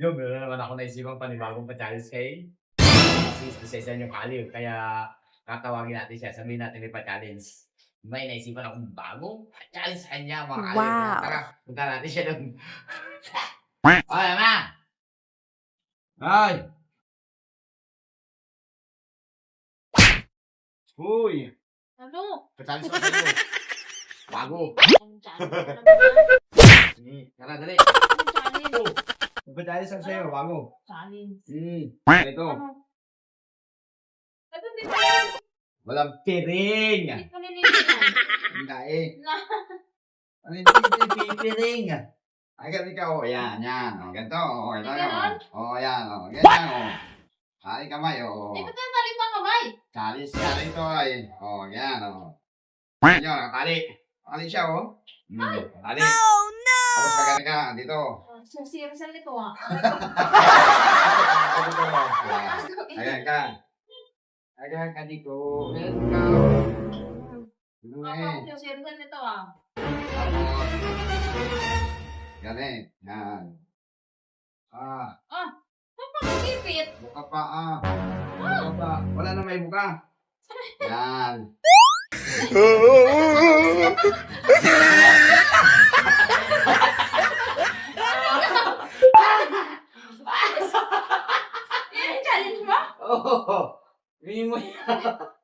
Yun, meron naman ako naisipang panibagong pa-challenge kay si isa yung kaliw. Kaya tatawagin natin siya, sabihin natin may pa-challenge. May naisipan akong bagong pa-challenge sa kanya, mga kaliw. Wow. Tara, punta natin siya doon. Ay, ama! Ay! Uy! Ano? Pa-challenge ako sa'yo. Bago. Ang challenge na naman. Sige, tara, dali. Pa-challenge ako sa'yo, bago. Challenge. Hmm. Ito. Ano? Ito din yan. Walang piring. Hindi ko nililihan. Hindi eh. Ano hindi piring? Ay, ganun ka, oh, yan, yan, oh, ganito, oh, ito, oh, oh, yan, oh, ganyan, oh. Ay, kamay, oh, Eh, ba't ang talim ng kamay? Kalis ka rito, ay, oh, yan, oh. Yan, kali, kali siya, oh. Hmm, kali. Oh no! Tapos pagkali ka, dito. Oh, Sir Sir nito ah. Oh. Yan. Ayan ka. Ayan ka dito. Ayan ka. Dito eh. Sir Sir nito ah. Ganit. Yan. Ah, Pagkipit. buka pa ah. Buka pa. Wala na may buka. Yan. Yan ang challenge mo? Oh, yun mo yan.